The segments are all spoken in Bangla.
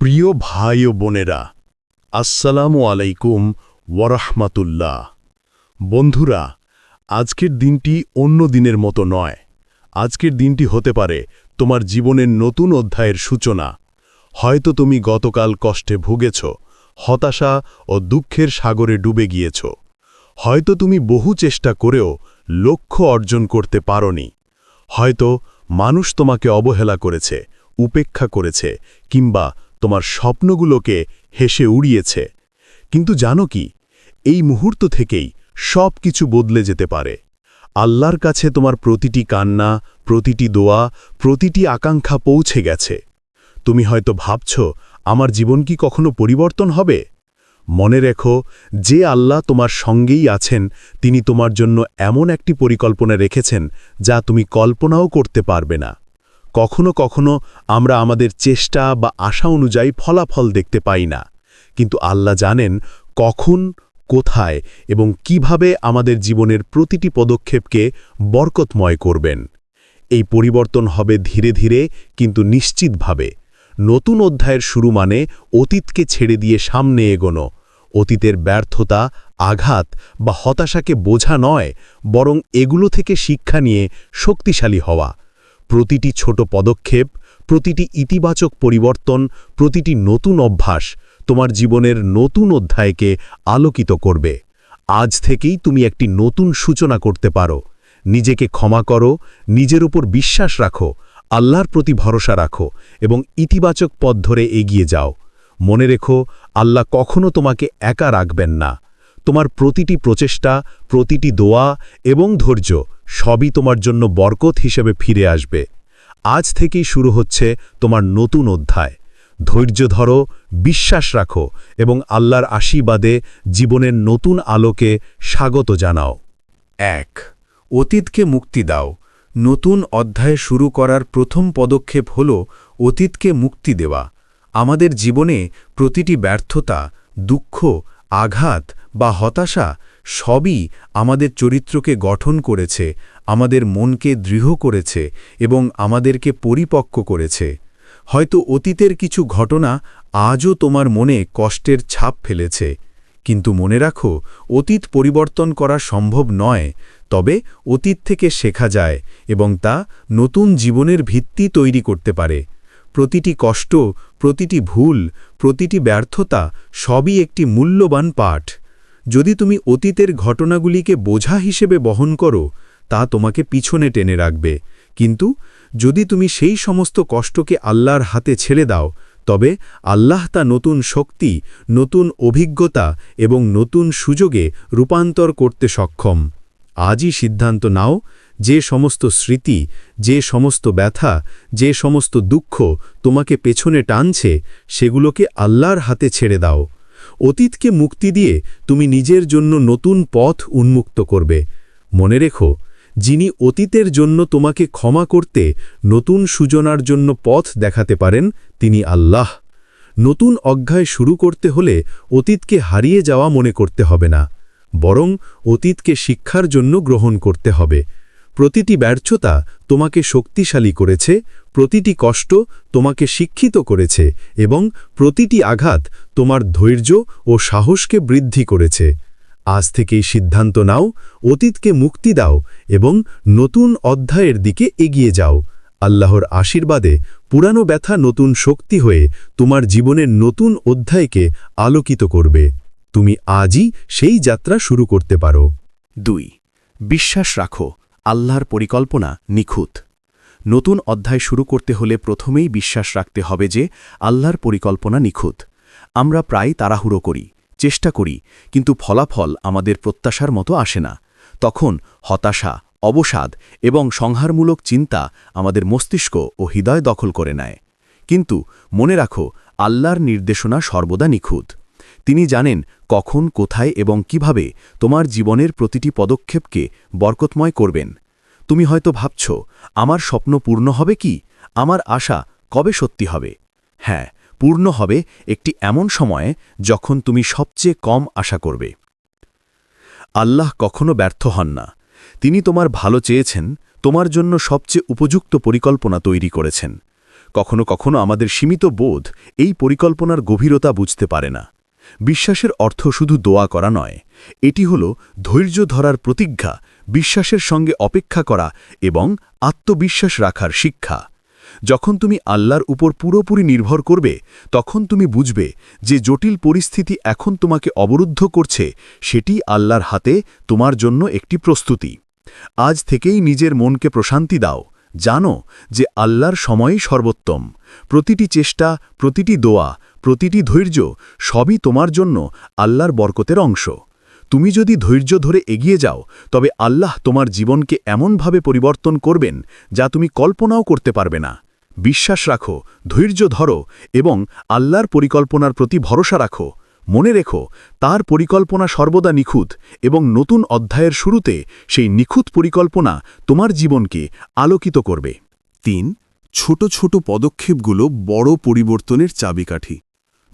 প্রিয় ভাই ও বোনেরা, আসসালামু আলাইকুম ওয়ারহমাতুল্লাহ। বন্ধুরা, আজকের দিনটি অন্য দিনের মতো নয়। আজকের দিনটি হতে পারে তোমার জীবনের নতুন অধ্যায়ের সূচনা। হয়তো তুমি গতকাল কষ্টে ভুগেছ, হতাশা ও দুঃখের সাগরে ডুবে গিয়েছ। হয়তো তুমি বহু চেষ্টা করেও লক্ষ্য অর্জন করতে পারনি। হয়তো মানুষ তোমাকে অবহেলা করেছে, উপেক্ষা করেছে কিংবা তোমার স্বপ্নগুলোকে হেসে উড়িয়েছে। কিন্তু জানো কি? এই মুহূর্ত থেকেই সব কিছু বদলে যেতে পারে। আল্লাহর কাছে তোমার প্রতিটি কান্না, প্রতিটি দোয়া, প্রতিটি আকাঙ্ক্ষা পৌঁছে গেছে। তুমি হয়তো ভাবছ, আমার জীবন কি কখনো পরিবর্তন হবে? মনে রেখো, যে আল্লাহ তোমার সঙ্গেই আছেন, তিনি তোমার জন্য এমন একটি পরিকল্পনা রেখেছেন, যা তুমি কল্পনাও করতে পারবে না। কখনো কখনো আমরা আমাদের চেষ্টা বা আশা অনুযায়ী ফলাফল দেখতে পাই না। কিন্তু আল্লাহ জানেন কখন, কোথায় এবং কীভাবে আমাদের জীবনের প্রতিটি পদক্ষেপকে বরকতময় করবেন। এই পরিবর্তন হবে ধীরে ধীরে কিন্তু নিশ্চিতভাবে। নতুন অধ্যায়ের শুরু মানে অতীতকে ছেড়ে দিয়ে সামনে এগোনো। অতীতের ব্যর্থতা, আঘাত বা হতাশাকে বোঝা নয়, বরং এগুলো থেকে শিক্ষা নিয়ে শক্তিশালী হওয়া। প্রতিটি ছোট পদক্ষেপ, প্রতিটি ইতিবাচক পরিবর্তন, প্রতিটি নতুন অভ্যাস তোমার জীবনের নতুন অধ্যায়কে আলোকিত করবে। আজ থেকেই তুমি একটি নতুন সূচনা করতে পারো। নিজেকে ক্ষমা করো, নিজের উপর বিশ্বাস রাখো, আল্লাহর প্রতি ভরসা রাখো এবং ইতিবাচক পথ ধরে এগিয়ে যাও। মনে রেখো, আল্লাহ কখনো তোমাকে একা রাখবেন না। তোমার প্রতিটি প্রচেষ্টা, প্রতিটি দোয়া এবং ধৈর্য সবই তোমার জন্য বরকত হিসেবে ফিরে আসবে। আজ থেকেই শুরু হচ্ছে তোমার নতুন অধ্যায়। ধৈর্য ধরো, বিশ্বাস রাখো এবং আল্লাহর আশীর্বাদে জীবনের নতুন আলোকে স্বাগত জানাও। এক, অতীতকে মুক্তি দাও। নতুন অধ্যায় শুরু করার প্রথম পদক্ষেপ হল অতীতকে মুক্তি দেওয়া। আমাদের জীবনে প্রতিটি ব্যর্থতা, দুঃখ আঘাত বা হতাশা সবই আমাদের চরিত্রকে গঠন করেছে, আমাদের মনকে দৃঢ় করেছে এবং আমাদেরকে পরিপক্ক করেছে। হয়তো অতীতের কিছু ঘটনা আজও তোমার মনে কষ্টের ছাপ ফেলেছে, কিন্তু মনে রাখো, অতীত পরিবর্তন করা সম্ভব নয়, তবে অতীত থেকে শেখা যায় এবং তা নতুন জীবনের ভিত্তি তৈরি করতে পারে। প্রতিটি কষ্ট, প্রতিটি ভুল, প্রতিটি ব্যর্থতা সবই একটি মূল্যবান পাঠ। যদি তুমি অতীতের ঘটনাগুলিকে বোঝা হিসেবে বহন করো, তা তোমাকে পিছনে টেনে রাখবে। কিন্তু যদি তুমি সেই সমস্ত কষ্টকে আল্লাহর হাতে ছেড়ে দাও, তবে আল্লাহ তা নতুন শক্তি, নতুন অভিজ্ঞতা এবং নতুন সুযোগে রূপান্তর করতে সক্ষম। আজই সিদ্ধান্ত নাও যে সমস্ত স্মৃতি, যে সমস্ত ব্যথা, যে সমস্ত দুঃখ তোমাকে পেছনে টানছে, সেগুলোকে আল্লাহর হাতে ছেড়ে দাও। অতীতকে মুক্তি দিয়ে তুমি নিজের জন্য নতুন পথ উন্মুক্ত করবে। মনে রেখো, যিনি অতীতের জন্য তোমাকে ক্ষমা করতে নতুন সূচনার জন্য পথ দেখাতে পারেন, তিনি আল্লাহ। নতুন অধ্যায় শুরু করতে হলে অতীতকে হারিয়ে যাওয়া মনে করতে হবে না, বরং অতীতকে শিক্ষার জন্য গ্রহণ করতে হবে। প্রতিটি ব্যর্থতা তোমাকে শক্তিশালী করেছে, প্রতিটি কষ্ট তোমাকে শিক্ষিত করেছে এবং প্রতিটি আঘাত তোমার ধৈর্য ও সাহসকে বৃদ্ধি করেছে। আজ থেকেই সিদ্ধান্ত নাও, অতীতকে মুক্তি দাও এবং নতুন অধ্যায়ের দিকে এগিয়ে যাও। আল্লাহর আশীর্বাদে পুরানো ব্যথা নতুন শক্তি হয়ে তোমার জীবনের নতুন অধ্যায়কে আলোকিত করবে। তুমি আজই সেই যাত্রা শুরু করতে পারো। দুই, বিশ্বাস রাখো আল্লাহর পরিকল্পনা নিখুঁত। নতুন অধ্যায় শুরু করতে হলে প্রথমেই বিশ্বাস রাখতে হবে যে, আল্লাহর পরিকল্পনা নিখুঁত। আমরা প্রায় তাড়াহুড়ো করি, চেষ্টা করি, কিন্তু ফলাফল আমাদের প্রত্যাশার মতো আসে না। তখন হতাশা, অবসাদ এবং সংহারমূলক চিন্তা আমাদের মস্তিষ্ক ও হৃদয় দখল করে নেয়। কিন্তু মনে রাখো, আল্লাহর নির্দেশনা সর্বদা নিখুঁত। তিনি জানেন কখন, কোথায় এবং কীভাবে তোমার জীবনের প্রতিটি পদক্ষেপকে বরকতময় করবেন। তুমি হয়তো ভাবছ, আমার স্বপ্ন পূর্ণ হবে কি? আমার আশা কবে সত্যি হবে? হ্যাঁ পূর্ণ হবে একটি এমন সময়ে যখন তুমি সবচেয়ে কম আশা করবে। আল্লাহ কখনো ব্যর্থ হন না। তিনি তোমার ভালো চেয়েছেন, তোমার জন্য সবচেয়ে উপযুক্ত পরিকল্পনা তৈরি করেছেন। কখনো কখনো আমাদের সীমিত বোধ এই পরিকল্পনার গভীরতা বুঝতে পারে না। বিশ্বাসের অর্থ শুধু দোয়া করা নয়, এটি হল ধৈর্য ধরার প্রতিজ্ঞা, বিশ্বাসের সঙ্গে অপেক্ষা করা এবং আত্মবিশ্বাস রাখার শিক্ষা। যখন তুমি আল্লাহর উপর পুরোপুরি নির্ভর করবে, তখন তুমি বুঝবে যে জটিল পরিস্থিতি এখন তোমাকে অবরুদ্ধ করছে, সেটি আল্লাহর হাতে তোমার জন্য একটি প্রস্তুতি। আজ থেকেই নিজের মনকে প্রশান্তি দাও। জানো যে আল্লাহর সময়ই সর্বোত্তম। প্রতিটি চেষ্টা, প্রতিটি দোয়া প্রতিটি ধৈর্য সবই তোমার জন্য আল্লাহর বরকতের অংশ। তুমি যদি ধৈর্য ধরে এগিয়ে যাও, তবে আল্লাহ তোমার জীবনকে এমনভাবে পরিবর্তন করবেন যা তুমি কল্পনাও করতে পারবে না। বিশ্বাস রাখো, ধৈর্য ধরো এবং আল্লাহর পরিকল্পনার প্রতি ভরসা রাখো। মনে রেখো, তার পরিকল্পনা সর্বদা নিখুঁত এবং নতুন অধ্যায়ের শুরুতে সেই নিখুঁত পরিকল্পনা তোমার জীবনকে আলোকিত করবে। তিন, ছোট ছোট পদক্ষেপগুলো বড় পরিবর্তনের চাবিকাঠি।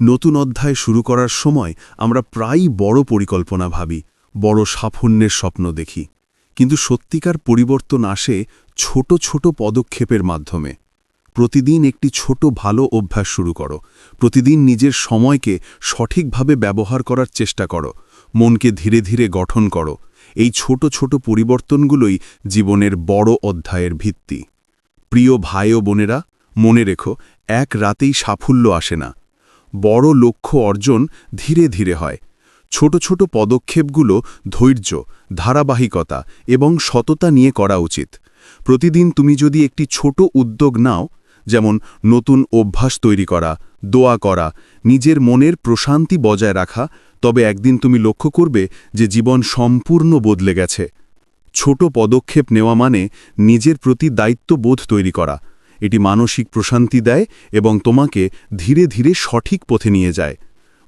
নতুন অধ্যায় শুরু করার সময় আমরা প্রায়ই বড় পরিকল্পনা ভাবি, বড় সাফল্যের স্বপ্ন দেখি। কিন্তু সত্যিকার পরিবর্তন আসে ছোট ছোট পদক্ষেপের মাধ্যমে। প্রতিদিন একটি ছোট ভালো অভ্যাস শুরু করো। প্রতিদিন নিজের সময়কে সঠিকভাবে ব্যবহার করার চেষ্টা করো। মনকে ধীরে ধীরে গঠন করো। এই ছোট ছোট পরিবর্তনগুলোই জীবনের বড় অধ্যায়ের ভিত্তি। প্রিয় ভাই ও বোনেরা, মনে রেখো, এক রাতেই সাফল্য আসে না। বড় লক্ষ্য অর্জন ধীরে ধীরে হয়। ছোট ছোট পদক্ষেপগুলো ধৈর্য, ধারাবাহিকতা এবং সততা নিয়ে করা উচিত। প্রতিদিন তুমি যদি একটি ছোট উদ্যোগ নাও, যেমন নতুন অভ্যাস তৈরি করা, দোয়া করা, নিজের মনের প্রশান্তি বজায় রাখা, তবে একদিন তুমি লক্ষ্য করবে যে জীবন সম্পূর্ণ বদলে গেছে। ছোট পদক্ষেপ নেওয়া মানে নিজের প্রতি দায়িত্ববোধ তৈরি করা। এটি মানসিক প্রশান্তি দেয় এবং তোমাকে ধীরে ধীরে সঠিক পথে নিয়ে যায়।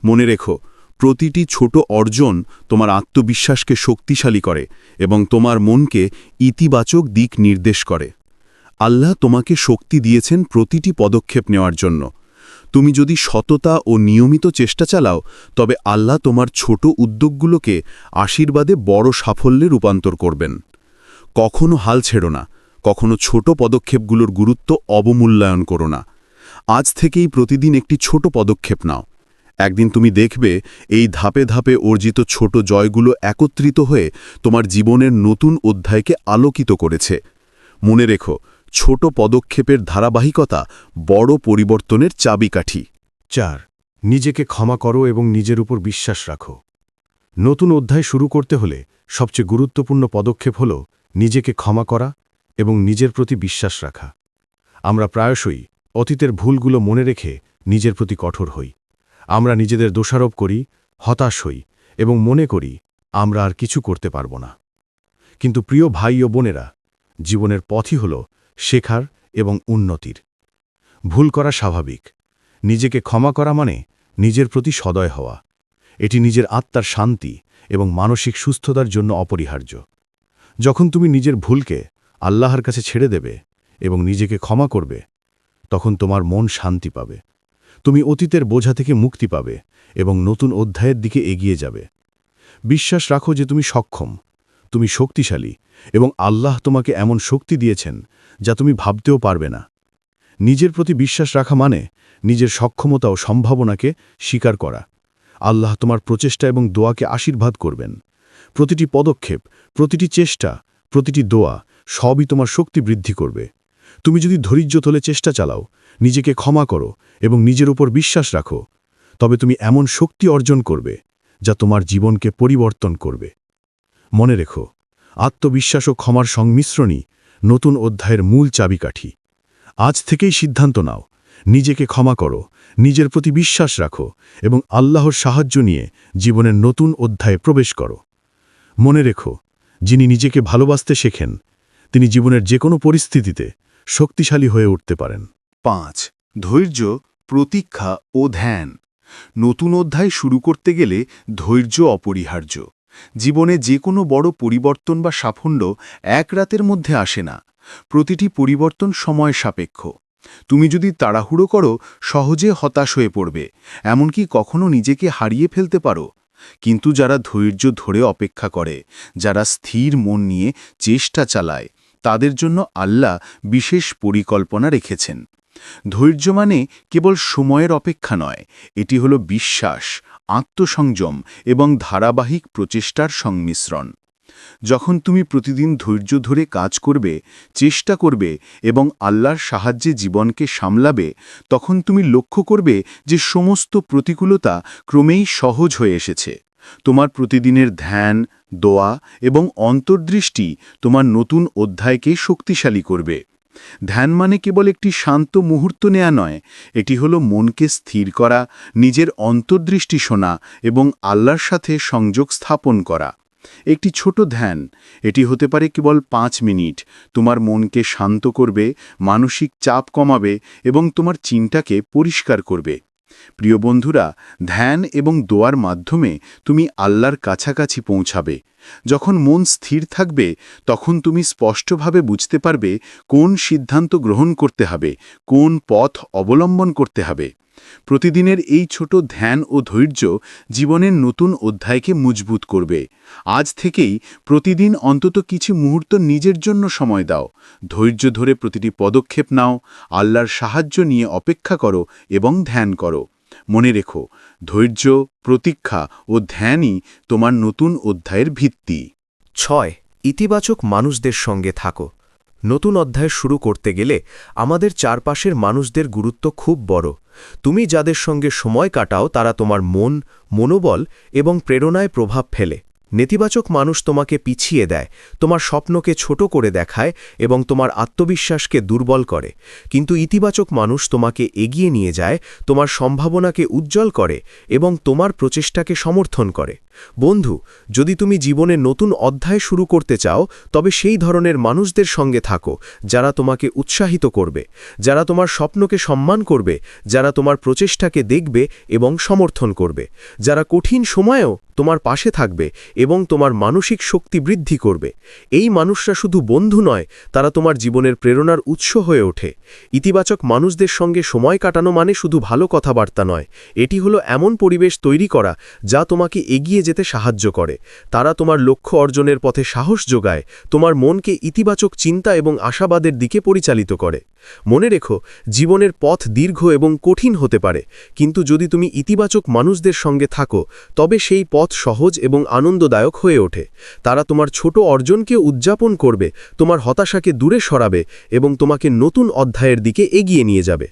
মনে রেখো, প্রতিটি ছোট অর্জন তোমার আত্মবিশ্বাসকে শক্তিশালী করে এবং তোমার মনকে ইতিবাচক দিক নির্দেশ করে। আল্লাহ তোমাকে শক্তি দিয়েছেন প্রতিটি পদক্ষেপ নেওয়ার জন্য। তুমি যদি সততা ও নিয়মিত চেষ্টা চালাও, তবে আল্লাহ তোমার ছোট উদ্যোগগুলোকে আশীর্বাদে বড় সাফল্যে রূপান্তর করবেন। কখনো হাল ছেড়ো না। কখনো ছোট পদক্ষেপগুলোর গুরুত্ব অবমূল্যায়ন করো না। আজ থেকেই প্রতিদিন একটি ছোট পদক্ষেপ নাও। একদিন তুমি দেখবে এই ধাপে ধাপে অর্জিত ছোট জয়গুলো একত্রিত হয়ে তোমার জীবনের নতুন অধ্যায়কে আলোকিত করেছে। মনে রেখো, ছোট পদক্ষেপের ধারাবাহিকতা বড় পরিবর্তনের চাবিকাঠি। চার, নিজেকে ক্ষমা করো এবং নিজের উপর বিশ্বাস রাখো। নতুন অধ্যায় শুরু করতে হলে সবচেয়ে গুরুত্বপূর্ণ পদক্ষেপ হল নিজেকে ক্ষমা করা এবং নিজের প্রতি বিশ্বাস রাখা। আমরা প্রায়শই অতীতের ভুলগুলো মনে রেখে নিজের প্রতি কঠোর হই। আমরা নিজেদের দোষারোপ করি, হতাশ হই এবং মনে করি আমরা আর কিছু করতে পারব না। কিন্তু প্রিয় ভাই ও বোনেরা, জীবনের পথই হল শেখার এবং উন্নতির। ভুল করা স্বাভাবিক। নিজেকে ক্ষমা করা মানে নিজের প্রতি সদয় হওয়া। এটি নিজের আত্মার শান্তি এবং মানসিক সুস্থতার জন্য অপরিহার্য। যখন তুমি নিজের ভুলকে আল্লাহর কাছে ছেড়ে দেবে এবং নিজেকে ক্ষমা করবে, তখন তোমার মন শান্তি পাবে। তুমি অতীতের বোঝা থেকে মুক্তি পাবে এবং নতুন অধ্যায়ের দিকে এগিয়ে যাবে। বিশ্বাস রাখো যে তুমি সক্ষম, তুমি শক্তিশালী এবং আল্লাহ তোমাকে এমন শক্তি দিয়েছেন যা তুমি ভাবতেও পারবে না। নিজের প্রতি বিশ্বাস রাখা মানে নিজের সক্ষমতা ও সম্ভাবনাকে স্বীকার করা। আল্লাহ তোমার প্রচেষ্টা এবং দোয়াকে আশীর্বাদ করবেন। প্রতিটি পদক্ষেপ, প্রতিটি চেষ্টা, প্রতিটি দোয়া সবই তোমার শক্তি বৃদ্ধি করবে। তুমি যদি ধৈর্য তোলে চেষ্টা চালাও, নিজেকে ক্ষমা করো এবং নিজের উপর বিশ্বাস রাখো, তবে তুমি এমন শক্তি অর্জন করবে যা তোমার জীবনকে পরিবর্তন করবে। মনে রেখো, আত্মবিশ্বাস ও ক্ষমার সংমিশ্রণই নতুন অধ্যায়ের মূল চাবিকাঠি। আজ থেকেই সিদ্ধান্ত নাও, নিজেকে ক্ষমা করো, নিজের প্রতি বিশ্বাস রাখো এবং আল্লাহর সাহায্য নিয়ে জীবনের নতুন অধ্যায়ে প্রবেশ করো। মনে রেখো, যিনি নিজেকে ভালোবাসতে শেখেন তিনি জীবনের যে কোনো পরিস্থিতিতে শক্তিশালী হয়ে উঠতে পারেন। পাঁচ, ধৈর্য, প্রতীক্ষা ও ধ্যান। নতুন অধ্যায় শুরু করতে গেলে ধৈর্য অপরিহার্য। জীবনে যে কোনো বড় পরিবর্তন বা সাফল্য এক রাতের মধ্যে আসে না। প্রতিটি পরিবর্তন সময় সাপেক্ষ। তুমি যদি তাড়াহুড়ো করো, সহজে হতাশ হয়ে পড়বে, এমনকি কখনো নিজেকে হারিয়ে ফেলতে পারো। কিন্তু যারা ধৈর্য ধরে অপেক্ষা করে, যারা স্থির মন নিয়ে চেষ্টা চালায় তাদের জন্য আল্লাহ বিশেষ পরিকল্পনা রেখেছেন। ধৈর্য মানে কেবল সময়ের অপেক্ষা নয়, এটি হল বিশ্বাস, আত্মসংযম এবং ধারাবাহিক প্রচেষ্টার সংমিশ্রণ। যখন তুমি প্রতিদিন ধৈর্য ধরে কাজ করবে, চেষ্টা করবে এবং আল্লাহর সাহায্যে জীবনকে সামলাবে, তখন তুমি লক্ষ্য করবে যে সমস্ত প্রতিকূলতা ক্রমেই সহজ হয়ে এসেছে। তোমার প্রতিদিনের ধ্যান, দোয়া এবং অন্তর্দৃষ্টি তোমার নতুন অধ্যায়কে শক্তিশালী করবে। ধ্যান মানে কেবল একটি শান্ত মুহূর্ত নেয়া নয়, এটি হলো মনকে স্থির করা, নিজের অন্তর্দৃষ্টি শোনা এবং আল্লাহর সাথে সংযোগ স্থাপন করা। একটি ছোট ধ্যান, এটি হতে পারে কেবল পাঁচ মিনিট, তোমার মনকে শান্ত করবে, মানসিক চাপ কমাবে এবং তোমার চিন্তাকে পরিষ্কার করবে। প্রিয় বন্ধুরা, ধ্যান এবং দোয়ার মাধ্যমে তুমি আল্লাহর কাছাকাছি পৌঁছাবে। যখন মন স্থির থাকবে, তখন তুমি স্পষ্টভাবে বুঝতে পারবে কোন সিদ্ধান্ত গ্রহণ করতে হবে, কোন পথ অবলম্বন করতে হবে। প্রতিদিনের এই ছোট ধ্যান ও ধৈর্য জীবনের নতুন অধ্যায়কে মজবুত করবে। আজ থেকেই প্রতিদিন অন্তত কিছু মুহূর্ত নিজের জন্য সময় দাও। ধৈর্য ধরে প্রতিটি পদক্ষেপ নাও, আল্লাহর সাহায্য নিয়ে অপেক্ষা করো এবং ধ্যান করো। মনে রেখো, ধৈর্য, প্রতীক্ষা ও ধ্যানই তোমার নতুন অধ্যায়ের ভিত্তি। ছয়, ইতিবাচক মানুষদের সঙ্গে থাকো। নতুন অধ্যায় শুরু করতে গেলে আমাদের চারপাশের মানুষদের গুরুত্ব খুব বড়। তুমি যাদের সঙ্গে সময় কাটাও, তারা তোমার মন, মনোবল এবং প্রেরণায় প্রভাব ফেলে। নেতিবাচক মানুষ তোমাকে পিছিয়ে দেয়, তোমার স্বপ্নকে ছোট করে দেখায় এবং তোমার আত্মবিশ্বাসকে দুর্বল করে। কিন্তু ইতিবাচক মানুষ তোমাকে এগিয়ে নিয়ে যায়, তোমার সম্ভাবনাকে উজ্জ্বল করে এবং তোমার প্রচেষ্টাকে সমর্থন করে। বন্ধু, যদি তুমি জীবনে নতুন অধ্যায় শুরু করতে চাও, তবে সেই ধরনের মানুষদের সঙ্গে থাকো, যারা তোমাকে উৎসাহিত করবে, যারা তোমার স্বপ্নকে সম্মান করবে, যারা তোমার প্রচেষ্টাকে দেখবে এবং সমর্থন করবে, যারা কঠিন সময়েও তোমার পাশে থাকবে এবং তোমার মানসিক শক্তি বৃদ্ধি করবে। এই মানুষরা শুধু বন্ধু নয়, তারা তোমার জীবনের প্রেরণার উৎস হয়ে ওঠে। ইতিবাচক মানুষদের সঙ্গে সময় কাটানো মানে শুধু ভালো কথাবার্তা নয়, এটি হলো এমন পরিবেশ তৈরি করা যা তোমাকে এগিয়ে যেতে সাহায্য করে। তারা তোমার লক্ষ্য অর্জনের পথে সাহস যোগায়, তোমার মনকে ইতিবাচক চিন্তা এবং আশাবাদের দিকে পরিচালিত করে। মনে রেখো, জীবনের পথ দীর্ঘ এবং কঠিন হতে পারে, কিন্তু যদি তুমি ইতিবাচক মানুষদের সঙ্গে থাকো, তবে সেই পথ সহজ এবং আনন্দদায়ক হয়ে ওঠে। তারা তোমার ছোট অর্জনকে উদযাপন করবে, তোমার হতাশাকে দূরে সরাবে এবং তোমাকে নতুন অধ্যায়ের দিকে এগিয়ে নিয়ে যাবে।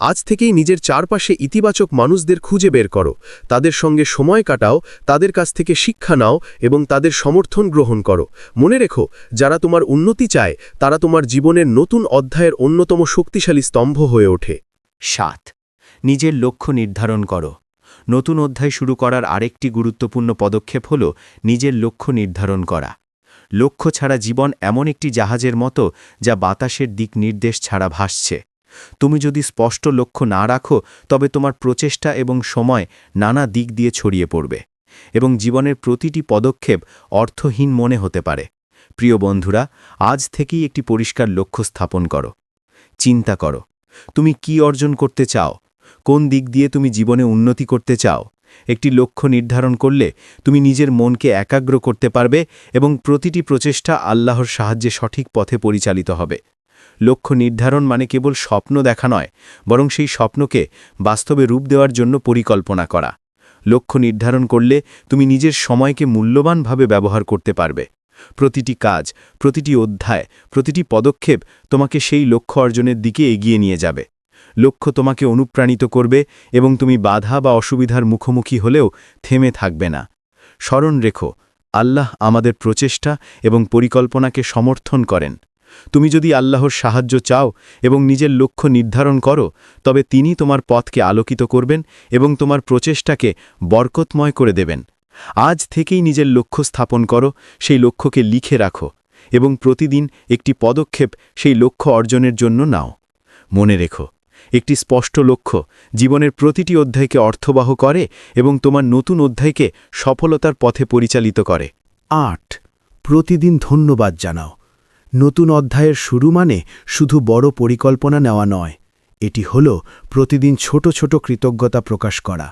আজ থেকেই নিজের চারপাশে ইতিবাচক মানুষদের খুঁজে বের করো। তাদের সঙ্গে সময় কাটাও, তাদের কাছ থেকে শিক্ষা নাও এবং তাদের সমর্থন গ্রহণ করো। মনে রেখো, যারা তোমার উন্নতি চায়, তারা তোমার জীবনের নতুন অধ্যায়ের অন্যতম শক্তিশালী স্তম্ভ হয়ে ওঠে। সাত, নিজের লক্ষ্য নির্ধারণ করো। নতুন অধ্যায় শুরু করার আরেকটি গুরুত্বপূর্ণ পদক্ষেপ হল নিজের লক্ষ্য নির্ধারণ করা। লক্ষ্য ছাড়া জীবন এমন একটি জাহাজের মতো যা বাতাসের দিক নির্দেশ ছাড়া ভাসছে। তুমি যদি স্পষ্ট লক্ষ্য না রাখো, তবে তোমার প্রচেষ্টা এবং সময় নানা দিক দিয়ে ছড়িয়ে পড়বে এবং জীবনের প্রতিটি পদক্ষেপ অর্থহীন মনে হতে পারে। প্রিয় বন্ধুরা, আজ থেকেই একটি পরিষ্কার লক্ষ্য স্থাপন করো। চিন্তা করো, তুমি কি অর্জন করতে চাও? কোন দিক দিয়ে তুমি জীবনে উন্নতি করতে চাও? একটি লক্ষ্য নির্ধারণ করলে তুমি নিজের মনকে একাগ্র করতে পারবে এবং প্রতিটি প্রচেষ্টা আল্লাহর সাহায্যে সঠিক পথে পরিচালিত হবে। লক্ষ্য নির্ধারণ মানে কেবল স্বপ্ন দেখা নয়, বরং সেই স্বপ্নকে বাস্তবে রূপ দেওয়ার জন্য পরিকল্পনা করা। লক্ষ্য নির্ধারণ করলে তুমি নিজের সময়কে মূল্যবানভাবে ব্যবহার করতে পারবে। প্রতিটি কাজ, প্রতিটি অধ্যায়, প্রতিটি পদক্ষেপ তোমাকে সেই লক্ষ্য অর্জনের দিকে এগিয়ে নিয়ে যাবে। লক্ষ্য তোমাকে অনুপ্রাণিত করবে এবং তুমি বাধা বা অসুবিধার মুখোমুখি হলেও থেমে থাকবে না। স্মরণ রেখো, আল্লাহ আমাদের প্রচেষ্টা এবং পরিকল্পনাকে সমর্থন করেন। তুমি যদি আল্লাহর সাহায্য চাও এবং নিজের লক্ষ্য নির্ধারণ করো, তবে তিনি তোমার পথকে আলোকিত করবেন এবং তোমার প্রচেষ্টাকে বরকতময় করে দেবেন। আজ থেকেই নিজের লক্ষ্য স্থাপন করো, সেই লক্ষ্যকে লিখে রাখো এবং প্রতিদিন একটি পদক্ষেপ সেই লক্ষ্য অর্জনের জন্য নাও। মনে রেখো, একটি স্পষ্ট লক্ষ্য জীবনের প্রতিটি অধ্যায়কে অর্থবাহ করে এবং তোমার নতুন অধ্যায়কে সফলতার পথে পরিচালিত করে। আট, প্রতিদিন ধন্যবাদ জানাও। নতুন অধ্যায়ের শুরু মানে শুধু বড় পরিকল্পনা নেওয়া নয়। এটি হল প্রতিদিন ছোট ছোট কৃতজ্ঞতা প্রকাশ করা।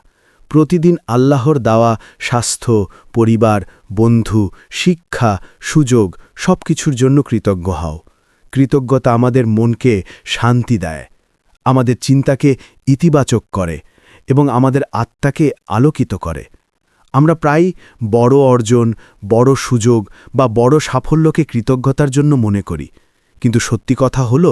প্রতিদিন আল্লাহর দেওয়া স্বাস্থ্য, পরিবার, বন্ধু, শিক্ষা, সুযোগ সব কিছুর জন্য কৃতজ্ঞ হও। কৃতজ্ঞতা আমাদের মনকে শান্তি দেয়, আমাদের চিন্তাকে ইতিবাচক করে এবং আমাদের আত্মাকে আলোকিত করে। আমরা প্রায় বড় অর্জন, বড় সুযোগ বা বড় সাফল্যকে কৃতজ্ঞতার জন্য মনে করি। কিন্তু সত্যি কথা হল,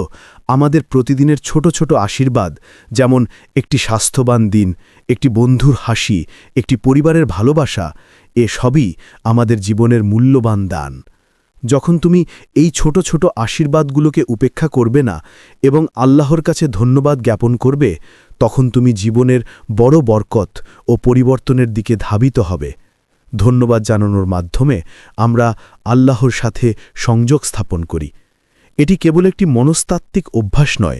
আমাদের প্রতিদিনের ছোট ছোট আশীর্বাদ, যেমন একটি স্বাস্থ্যবান দিন, একটি বন্ধুর হাসি, একটি পরিবারের ভালোবাসা, এ সবই আমাদের জীবনের মূল্যবান দান। যখন তুমি এই ছোট ছোট আশীর্বাদগুলোকে উপেক্ষা করবে না এবং আল্লাহর কাছে ধন্যবাদ জ্ঞাপন করবে তখন তুমি জীবনের বড় বরকত ও পরিবর্তনের দিকে ধাবিত হবে। ধন্যবাদ জানানোর মাধ্যমে আমরা আল্লাহর সাথে সংযোগ স্থাপন করি। এটি কেবল একটি মনস্তাত্ত্বিক অভ্যাস নয়,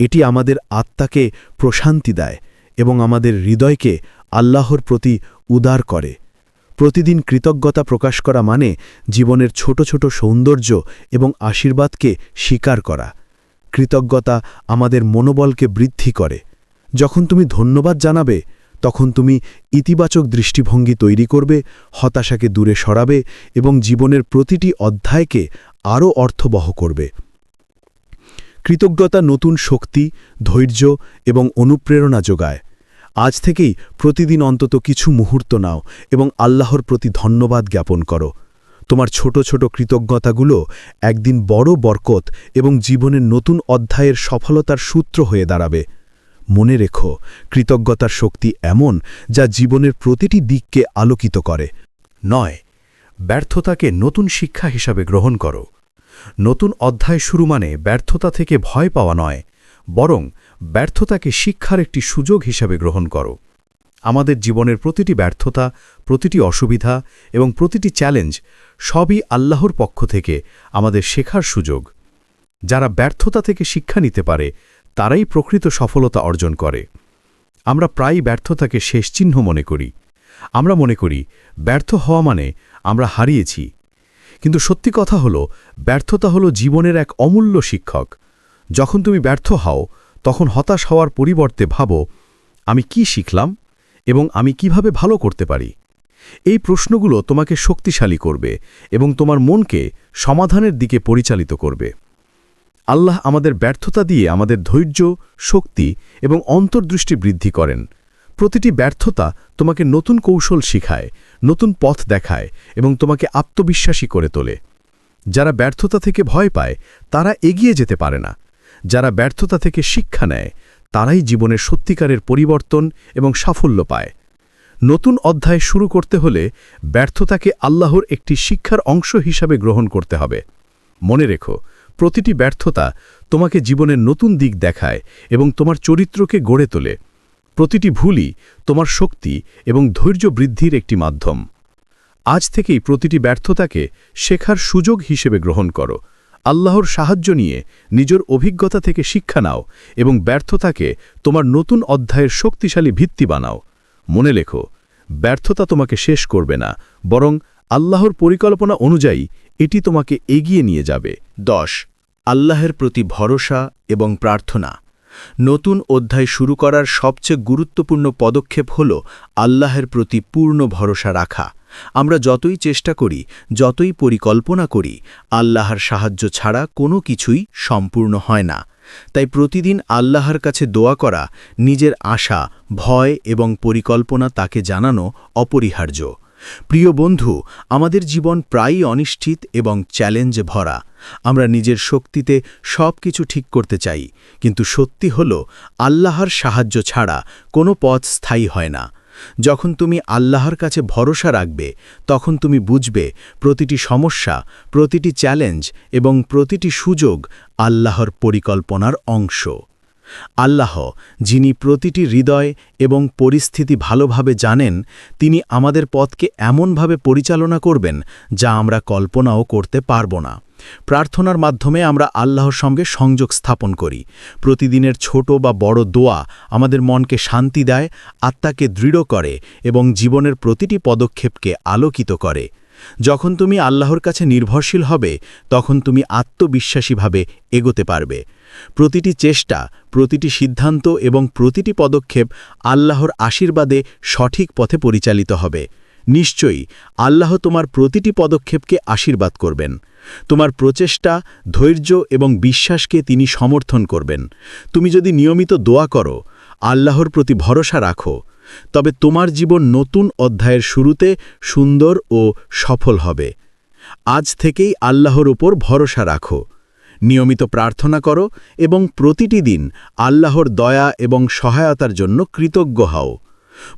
এটি আমাদের আত্মাকে প্রশান্তি দেয় এবং আমাদের হৃদয়কে আল্লাহর প্রতি উদার করে। প্রতিদিন কৃতজ্ঞতা প্রকাশ করা মানে জীবনের ছোট ছোট সৌন্দর্য এবং আশীর্বাদকে স্বীকার করা। কৃতজ্ঞতা আমাদের মনোবলকে বৃদ্ধি করে। যখন তুমি ধন্যবাদ জানাবে, তখন তুমি ইতিবাচক দৃষ্টিভঙ্গি তৈরি করবে, হতাশাকে দূরে সরাবে এবং জীবনের প্রতিটি অধ্যায়কে আরও অর্থবহ করবে। কৃতজ্ঞতা নতুন শক্তি, ধৈর্য এবং অনুপ্রেরণা যোগায়। আজ থেকেই প্রতিদিন অন্তত কিছু মুহূর্ত নাও এবং আল্লাহর প্রতি ধন্যবাদ জ্ঞাপন করো। তোমার ছোট ছোট কৃতজ্ঞতাগুলো একদিন বড় বরকত এবং জীবনের নতুন অধ্যায়ের সফলতার সূত্র হয়ে দাঁড়াবে। মনে রেখো, কৃতজ্ঞতার শক্তি এমন যা জীবনের প্রতিটি দিককে আলোকিত করে। নয়, ব্যর্থতাকে নতুন শিক্ষা হিসাবে গ্রহণ করো। নতুন অধ্যায় শুরু মানে ব্যর্থতা থেকে ভয় পাওয়া নয়, বরং ব্যর্থতাকে শিক্ষার একটি সুযোগ হিসাবে গ্রহণ করো। আমাদের জীবনের প্রতিটি ব্যর্থতা, প্রতিটি অসুবিধা এবং প্রতিটি চ্যালেঞ্জ সবই আল্লাহর পক্ষ থেকে আমাদের শেখার সুযোগ। যারা ব্যর্থতা থেকে শিক্ষা নিতে পারে তারাই প্রকৃত সফলতা অর্জন করে। আমরা প্রায়ই ব্যর্থতাকে শেষ চিহ্ন মনে করি। আমরা মনে করি, ব্যর্থ হওয়া মানে আমরা হারিয়েছি। কিন্তু সত্যি কথা হলো, ব্যর্থতা হলো জীবনের এক অমূল্য শিক্ষক। যখন তুমি ব্যর্থ হও, তখন হতাশ হওয়ার পরিবর্তে ভাবো, আমি কি শিখলাম এবং আমি কীভাবে ভালো করতে পারি? এই প্রশ্নগুলো তোমাকে শক্তিশালী করবে এবং তোমার মনকে সমাধানের দিকে পরিচালিত করবে। আল্লাহ আমাদের ব্যর্থতা দিয়ে আমাদের ধৈর্য, শক্তি এবং অন্তর্দৃষ্টি বৃদ্ধি করেন। প্রতিটি ব্যর্থতা তোমাকে নতুন কৌশল শিখায়, নতুন পথ দেখায় এবং তোমাকে আত্মবিশ্বাসী করে তোলে। যারা ব্যর্থতা থেকে ভয় পায়, তারা এগিয়ে যেতে পারে না। যারা ব্যর্থতা থেকে শিক্ষা নেয়, তারাই জীবনের সত্যিকারের পরিবর্তন এবং সাফল্য পায়। নতুন অধ্যায় শুরু করতে হলে ব্যর্থতাকে আল্লাহর একটি শিক্ষার অংশ হিসাবে গ্রহণ করতে হবে। মনে রেখো প্রতিটি ব্যর্থতা তোমাকে জীবনের নতুন দিক দেখায় এবং তোমার চরিত্রকে গড়ে তোলে। প্রতিটি ভুলই তোমার শক্তি এবং ধৈর্য বৃদ্ধির একটি মাধ্যম। আজ থেকেই প্রতিটি ব্যর্থতাকে শেখার সুযোগ হিসেবে গ্রহণ করো। আল্লাহর সাহায্য নিয়ে নিজের অভিজ্ঞতা থেকে শিক্ষা নাও এবং ব্যর্থতাকে তোমার নতুন অধ্যায়ের শক্তিশালী ভিত্তি বানাও। মনে লেখো, ব্যর্থতা তোমাকে শেষ করবে না, বরং আল্লাহর পরিকল্পনা অনুযায়ী এটি তোমাকে এগিয়ে নিয়ে যাবে। দশ, আল্লাহের প্রতি ভরসা এবং প্রার্থনা। নতুন অধ্যায় শুরু করার সবচেয়ে গুরুত্বপূর্ণ পদক্ষেপ হল আল্লাহের প্রতি পূর্ণ ভরসা রাখা। আমরা যতই চেষ্টা করি, যতই পরিকল্পনা করি, আল্লাহর সাহায্য ছাড়া কোনো কিছুই সম্পূর্ণ হয় না। তাই প্রতিদিন আল্লাহর কাছে দোয়া করা, নিজের আশা, ভয় এবং পরিকল্পনা তাকে জানানো অপরিহার্য। প্রিয় বন্ধু, আমাদের জীবন প্রায়ই অনিশ্চিত এবং চ্যালেঞ্জে ভরা। আমরা নিজের শক্তিতে সব কিছু ঠিক করতে চাই, কিন্তু সত্যি হল, আল্লাহর সাহায্য ছাড়া কোনো পথ স্থায়ী হয় না। যখন তুমি আল্লাহর কাছে ভরসা রাখবে, তখন তুমি বুঝবে প্রতিটি সমস্যা, প্রতিটি চ্যালেঞ্জ এবং প্রতিটি সুযোগ আল্লাহর পরিকল্পনার অংশ। আল্লাহ, যিনি প্রতিটি হৃদয় এবং পরিস্থিতি ভালোভাবে জানেন, তিনি আমাদের পথকে এমনভাবে পরিচালনা করবেন যা আমরা কল্পনাও করতে পারব না। প্রার্থনার মাধ্যমে আমরা আল্লাহর সঙ্গে সংযোগ স্থাপন করি। প্রতিদিনের ছোট বা বড় দোয়া আমাদের মনকে শান্তি দেয়, আত্মাকে দৃঢ় করে এবং জীবনের প্রতিটি পদক্ষেপকে আলোকিত করে। যখন তুমি আল্লাহর কাছে নির্ভরশীল হবে, তখন তুমি আত্মবিশ্বাসীভাবে এগোতে পারবে। প্রতিটি চেষ্টা, প্রতিটি সিদ্ধান্ত এবং প্রতিটি পদক্ষেপ আল্লাহর আশীর্বাদে সঠিক পথে পরিচালিত হবে। নিশ্চয়ই আল্লাহ তোমার প্রতিটি পদক্ষেপকে আশীর্বাদ করবেন। তোমার প্রচেষ্টা, ধৈর্য এবং বিশ্বাসকে তিনি সমর্থন করবেন। তুমি যদি নিয়মিত দোয়া করো, আল্লাহর প্রতি ভরসা রাখো তবে তোমার জীবন নতুন অধ্যায়ের শুরুতে সুন্দর ও সফল হবে। আজ থেকেই আল্লাহর উপর ভরসা রাখো। নিয়মিত প্রার্থনা করো এবং প্রতিটি দিন আল্লাহর দয়া এবং সহায়তার জন্য কৃতজ্ঞ হও।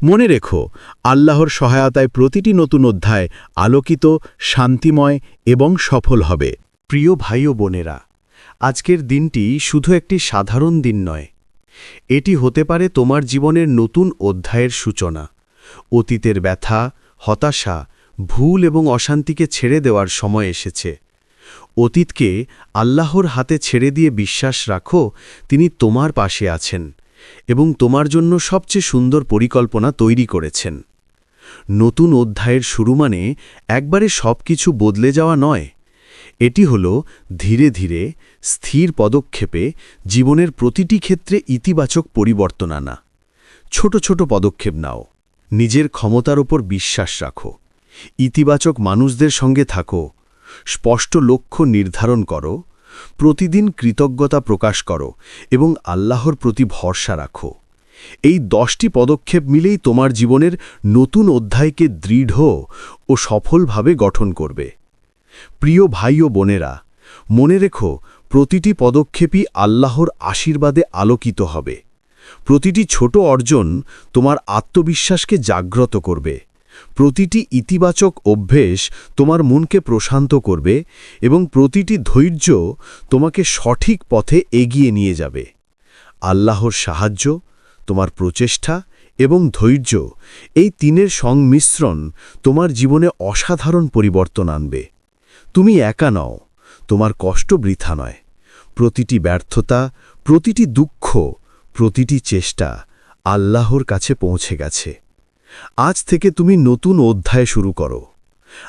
মনে রেখো, আল্লাহর সহায়তায় প্রতিটি নতুন অধ্যায় আলোকিত, শান্তিময় এবং সফল হবে। প্রিয় ভাই ও বোনেরা, আজকের দিনটি শুধু একটি সাধারণ দিন নয় এটি হতে পারে তোমার জীবনের নতুন অধ্যায়ের সূচনা। অতীতের ব্যথা, হতাশা, ভুল এবং অশান্তিকে ছেড়ে দেওয়ার সময় এসেছে। অতীতকে আল্লাহর হাতে ছেড়ে দিয়ে বিশ্বাস রাখো, তিনি তোমার পাশে আছেন এবং তোমার জন্য সবচেয়ে সুন্দর পরিকল্পনা তৈরি করেছেন। নতুন অধ্যায়ের শুরু মানে একবারে সব কিছু বদলে যাওয়া নয় এটি হল ধীরে ধীরে স্থির পদক্ষেপে জীবনের প্রতিটি ক্ষেত্রে ইতিবাচক পরিবর্তন আনা। ছোট ছোট পদক্ষেপ নাও। নিজের ক্ষমতার ওপর বিশ্বাস রাখো। ইতিবাচক মানুষদের সঙ্গে থাকো। স্পষ্ট লক্ষ্য নির্ধারণ করো। প্রতিদিন কৃতজ্ঞতা প্রকাশ করো এবং আল্লাহর প্রতি ভরসা রাখো। এই দশটি পদক্ষেপ মিলেই তোমার জীবনের নতুন অধ্যায়কে দৃঢ় ও সফলভাবে গঠন করবে। প্রিয় ভাই ও বোনেরা, মনে রেখো, প্রতিটি পদক্ষেপই আল্লাহর আশীর্বাদে আলোকিত হবে। প্রতিটি ছোট অর্জন তোমার আত্মবিশ্বাসকে জাগ্রত করবে। প্রতিটি ইতিবাচক অভ্যেস তোমার মনকে প্রশান্ত করবে এবং প্রতিটি ধৈর্য তোমাকে সঠিক পথে এগিয়ে নিয়ে যাবে। আল্লাহর সাহায্য, তোমার প্রচেষ্টা এবং ধৈর্য এই তিনের সংমিশ্রণ তোমার জীবনে অসাধারণ পরিবর্তন আনবে। তুমি একা নও, তোমার কষ্ট বৃথা নয়। প্রতিটি ব্যর্থতা, প্রতিটি দুঃখ, প্রতিটি চেষ্টা আল্লাহর কাছে পৌঁছে গেছে। আজ থেকে তুমি নতুন অধ্যায় শুরু করো।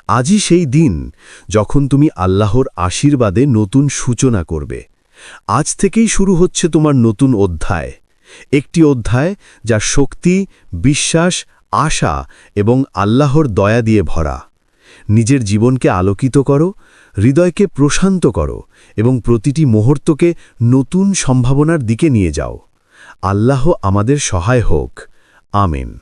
আজই সেই দিন যখন তুমি আল্লাহর আশীর্বাদে নতুন সূচনা করবে। আজ থেকেই শুরু হচ্ছে তোমার নতুন অধ্যায়। একটি অধ্যায় যা শক্তি, বিশ্বাস, আশা এবং আল্লাহর দয়া দিয়ে ভরা। নিজের জীবনকে আলোকিত করো, হৃদয়কে প্রশান্ত করো এবং প্রতিটি মুহূর্তকে নতুন সম্ভাবনার দিকে নিয়ে যাও। আল্লাহ আমাদের সহায় হোক। আমেন।